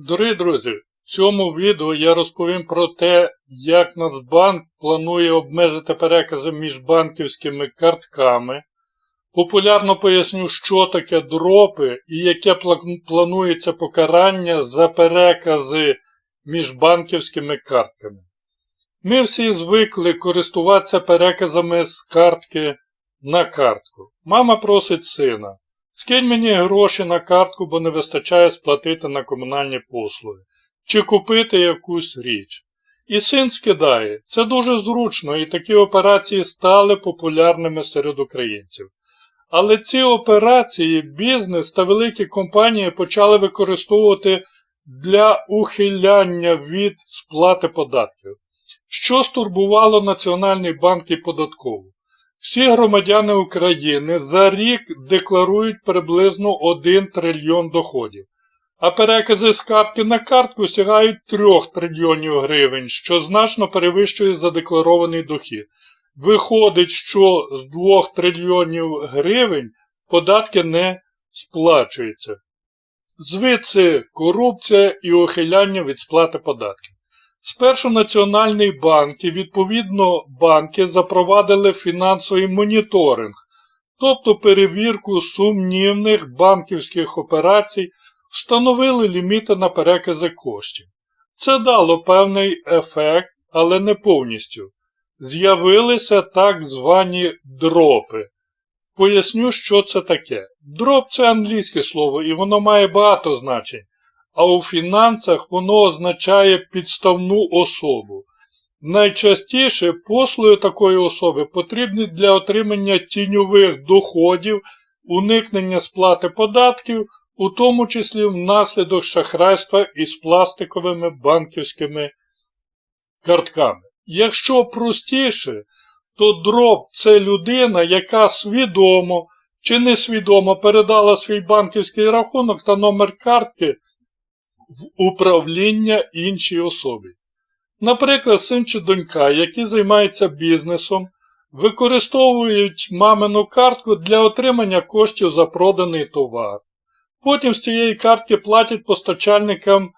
Дорогі друзі, в цьому відео я розповім про те, як Нацбанк планує обмежити перекази між банківськими картками. Популярно поясню, що таке дропи і яке планується покарання за перекази між банківськими картками. Ми всі звикли користуватися переказами з картки на картку. Мама просить сина. Скинь мені гроші на картку, бо не вистачає сплатити на комунальні послуги, чи купити якусь річ. І син скидає. Це дуже зручно, і такі операції стали популярними серед українців. Але ці операції бізнес та великі компанії почали використовувати для ухиляння від сплати податків, що стурбувало Національний банк і податкову. Всі громадяни України за рік декларують приблизно 1 трильйон доходів, а перекази з картки на картку сягають 3 трильйонів гривень, що значно перевищує задекларований дохід. Виходить, що з 2 трильйонів гривень податки не сплачуються. Звідси корупція і ухиляння від сплати податків. Спершу Національний банк і відповідно банки запровадили фінансовий моніторинг, тобто перевірку сумнівних банківських операцій, встановили ліміти на перекази коштів. Це дало певний ефект, але не повністю. З'явилися так звані дропи. Поясню, що це таке. Дроп це англійське слово, і воно має багато значень а у фінансах воно означає підставну особу. Найчастіше послуги такої особи потрібні для отримання тіньових доходів, уникнення сплати податків, у тому числі внаслідок шахрайства із пластиковими банківськими картками. Якщо простіше, то дроб це людина, яка свідомо чи несвідомо передала свій банківський рахунок та номер картки в управління іншій особі. Наприклад, син чи донька, які займаються бізнесом, використовують мамину картку для отримання коштів за проданий товар. Потім з цієї картки платять постачальникам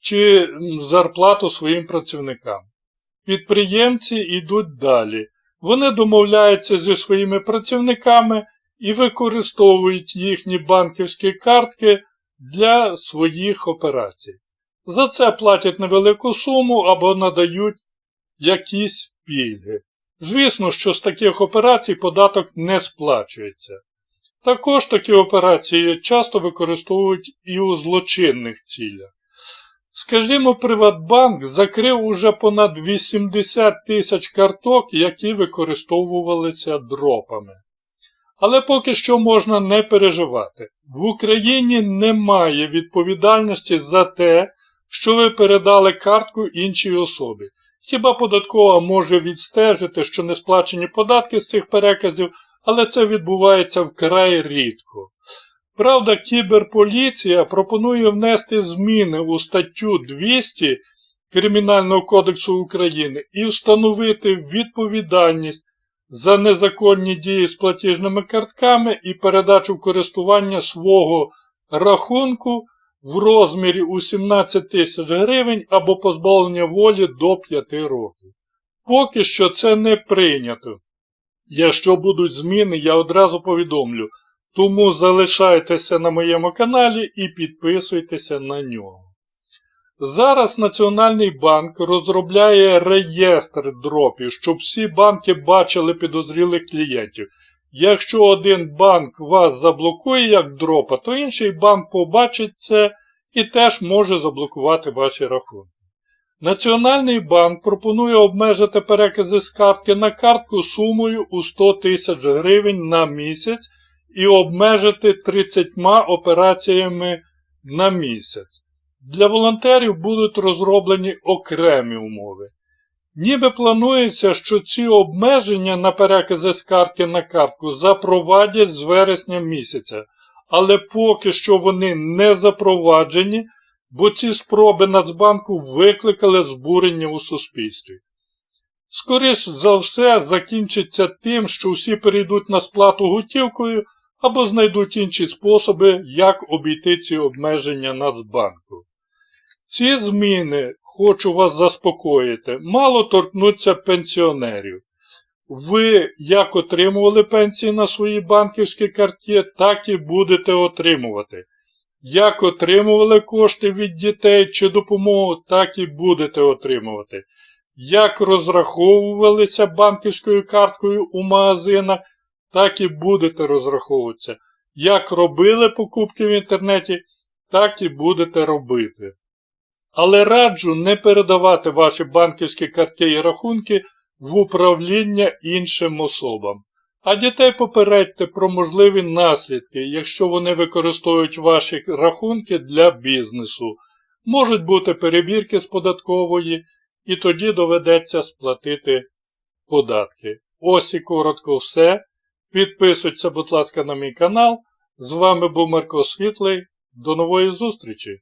чи зарплату своїм працівникам. Підприємці йдуть далі. Вони домовляються зі своїми працівниками і використовують їхні банківські картки для своїх операцій. За це платять невелику суму або надають якісь пільги. Звісно, що з таких операцій податок не сплачується. Також такі операції часто використовують і у злочинних цілях. Скажімо, Приватбанк закрив уже понад 80 тисяч карток, які використовувалися дропами. Але поки що можна не переживати. В Україні немає відповідальності за те, що ви передали картку іншій особі. Хіба податкова може відстежити, що не сплачені податки з цих переказів, але це відбувається вкрай рідко. Правда, кіберполіція пропонує внести зміни у статтю 200 Кримінального кодексу України і встановити відповідальність за незаконні дії з платіжними картками і передачу користування свого рахунку в розмірі у 17 тисяч гривень або позбавлення волі до 5 років. Поки що це не прийнято. Якщо будуть зміни, я одразу повідомлю. Тому залишайтеся на моєму каналі і підписуйтеся на нього. Зараз Національний банк розробляє реєстр дропів, щоб всі банки бачили підозрілих клієнтів. Якщо один банк вас заблокує як дропа, то інший банк побачить це і теж може заблокувати ваші рахунки. Національний банк пропонує обмежити перекази з картки на картку сумою у 100 тисяч гривень на місяць і обмежити 30 операціями на місяць. Для волонтерів будуть розроблені окремі умови. Ніби планується, що ці обмеження на перекази з картки на картку запровадять з вересня місяця, але поки що вони не запроваджені, бо ці спроби Нацбанку викликали збурення у суспільстві. Скоріш за все, закінчиться тим, що всі перейдуть на сплату готівкою або знайдуть інші способи, як обійти ці обмеження Нацбанку. Ці зміни, хочу вас заспокоїти, мало торкнуться пенсіонерів. Ви як отримували пенсії на своїй банківській карті, так і будете отримувати. Як отримували кошти від дітей чи допомогу, так і будете отримувати. Як розраховувалися банківською карткою у магазинах, так і будете розраховуватися. Як робили покупки в інтернеті, так і будете робити. Але раджу не передавати ваші банківські картки і рахунки в управління іншим особам. А дітей попередьте про можливі наслідки, якщо вони використовують ваші рахунки для бізнесу. Можуть бути перевірки з податкової, і тоді доведеться сплатити податки. Ось і коротко все. Підписуйтесь, будь ласка, на мій канал. З вами був Марко Світлий. До нової зустрічі!